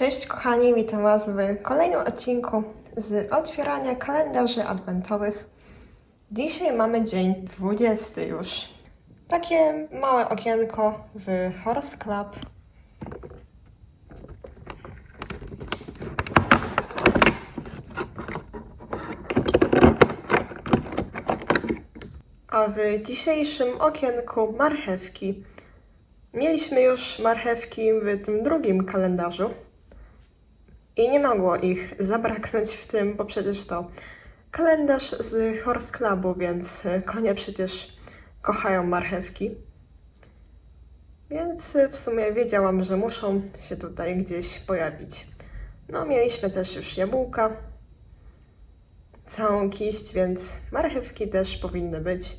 Cześć kochani, witam Was w kolejnym odcinku z otwierania kalendarzy adwentowych. Dzisiaj mamy dzień 20 już. Takie małe okienko w Horse Club. A w dzisiejszym okienku marchewki. Mieliśmy już marchewki w tym drugim kalendarzu. I nie mogło ich zabraknąć w tym, bo przecież to kalendarz z Horse Clubu, więc y, konie przecież kochają marchewki. Więc y, w sumie wiedziałam, że muszą się tutaj gdzieś pojawić. No, mieliśmy też już jabłka, całą kiść, więc marchewki też powinny być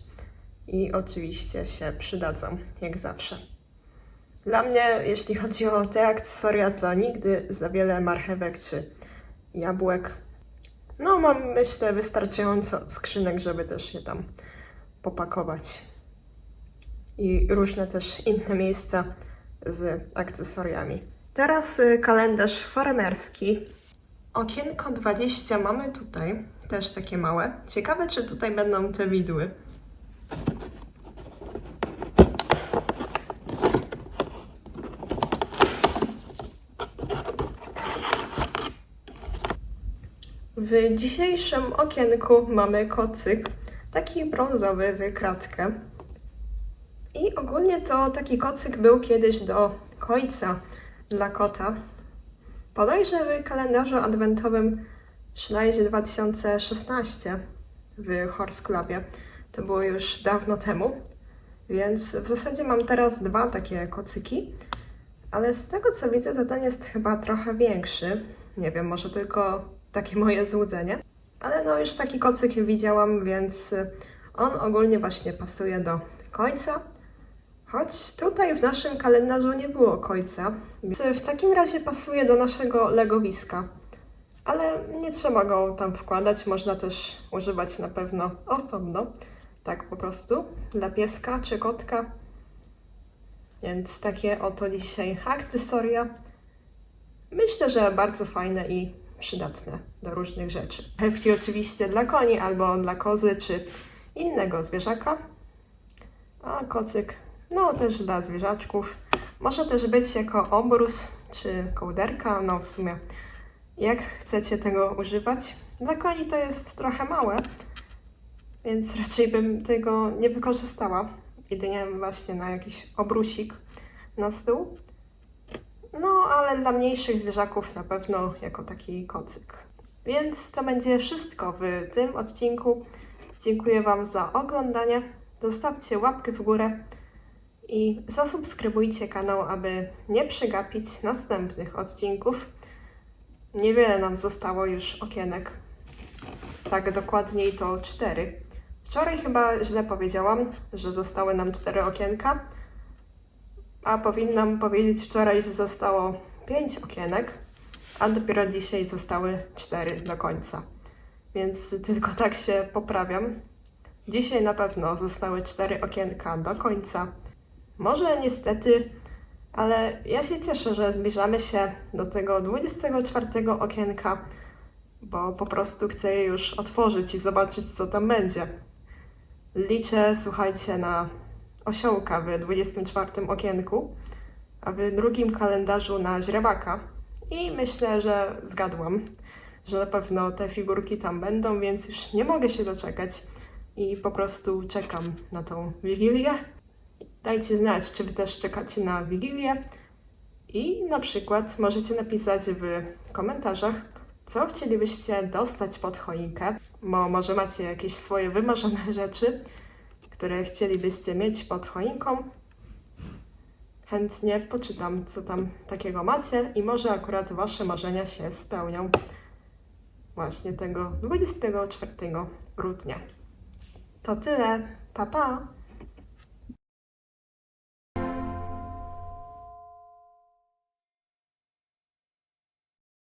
i oczywiście się przydadzą, jak zawsze. Dla mnie, jeśli chodzi o te akcesoria, to nigdy za wiele marchewek czy jabłek. No, mam myślę wystarczająco skrzynek, żeby też je tam popakować. I różne też inne miejsca z akcesoriami. Teraz y, kalendarz farmerski. Okienko 20 mamy tutaj, też takie małe. Ciekawe, czy tutaj będą te widły. W dzisiejszym okienku mamy kocyk, taki brązowy w kratkę. I ogólnie to taki kocyk był kiedyś do końca dla kota. Podejrzę w kalendarzu adwentowym Szlajzie 2016 w Horse Clubie. To było już dawno temu, więc w zasadzie mam teraz dwa takie kocyki. Ale z tego co widzę, to ten jest chyba trochę większy. Nie wiem, może tylko takie moje złudzenie. Ale no już taki kocyk widziałam, więc y, on ogólnie właśnie pasuje do końca. Choć tutaj w naszym kalendarzu nie było końca. Więc w takim razie pasuje do naszego legowiska. Ale nie trzeba go tam wkładać, można też używać na pewno osobno. Tak po prostu, dla pieska czy kotka. Więc takie oto dzisiaj akcesoria. Myślę, że bardzo fajne i przydatne do różnych rzeczy. Pewki oczywiście dla koni albo dla kozy czy innego zwierzaka. A kocyk, no też dla zwierzaczków. Może też być jako obrus czy kołderka, no w sumie jak chcecie tego używać. Dla koni to jest trochę małe, więc raczej bym tego nie wykorzystała. Jedynie właśnie na jakiś obrusik na stół. No, ale dla mniejszych zwierzaków na pewno jako taki kocyk. Więc to będzie wszystko w tym odcinku. Dziękuję Wam za oglądanie. Zostawcie łapkę w górę i zasubskrybujcie kanał, aby nie przegapić następnych odcinków. Niewiele nam zostało już okienek. Tak dokładniej to cztery. Wczoraj chyba źle powiedziałam, że zostały nam cztery okienka a powinnam powiedzieć wczoraj, że zostało 5 okienek, a dopiero dzisiaj zostały 4 do końca. Więc tylko tak się poprawiam. Dzisiaj na pewno zostały 4 okienka do końca. Może niestety, ale ja się cieszę, że zbliżamy się do tego 24 okienka, bo po prostu chcę je już otworzyć i zobaczyć, co tam będzie. Liczę, słuchajcie, na osiołka w 24 okienku, a w drugim kalendarzu na źrebaka. I myślę, że zgadłam, że na pewno te figurki tam będą, więc już nie mogę się doczekać i po prostu czekam na tą wigilię. Dajcie znać, czy wy też czekacie na wigilię. I na przykład możecie napisać w komentarzach, co chcielibyście dostać pod choinkę, bo może macie jakieś swoje wymarzone rzeczy, które chcielibyście mieć pod choinką. Chętnie poczytam, co tam takiego macie i może akurat Wasze marzenia się spełnią właśnie tego 24 grudnia. To tyle. Pa, pa!